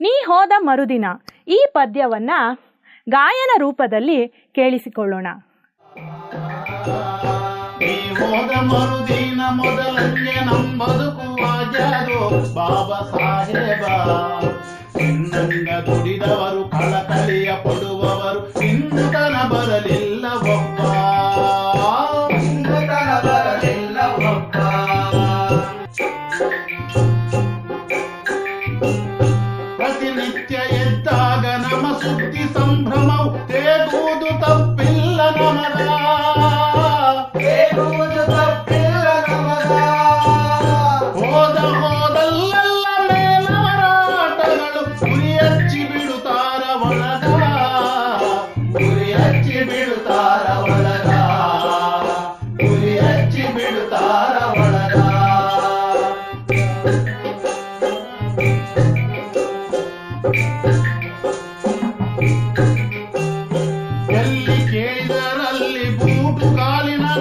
ನೀ ಹೋದ ಮರುದಿನ ಈ ಪದ್ಯವನ್ನ ಗಾಯನ ರೂಪದಲ್ಲಿ ಕೇಳಿಸಿಕೊಳ್ಳೋಣ. ಬಾಬಾ ಸಾಹೇಬ.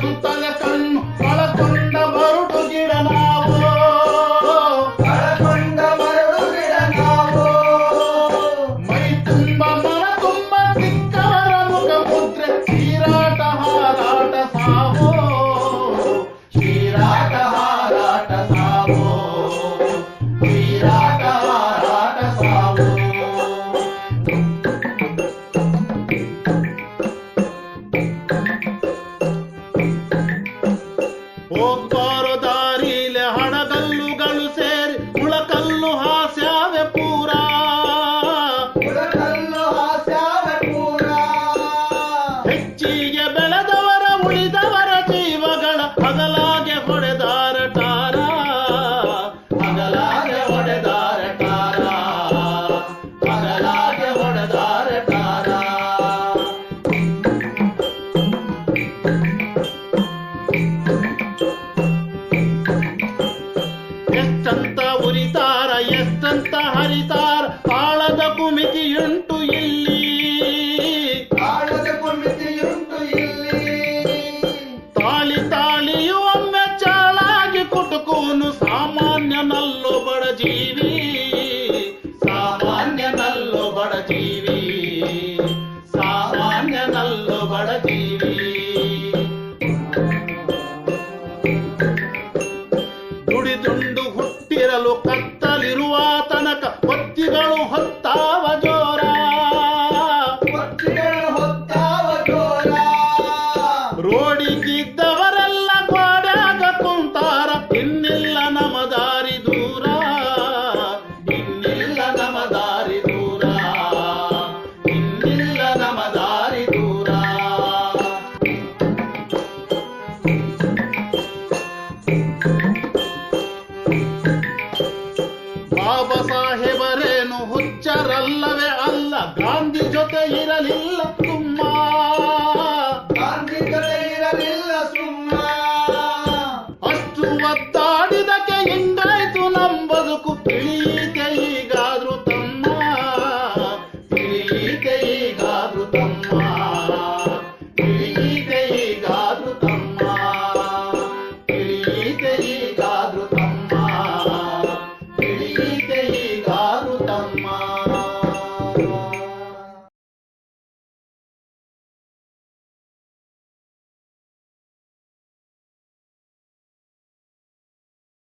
gusta Twitter. diperlukan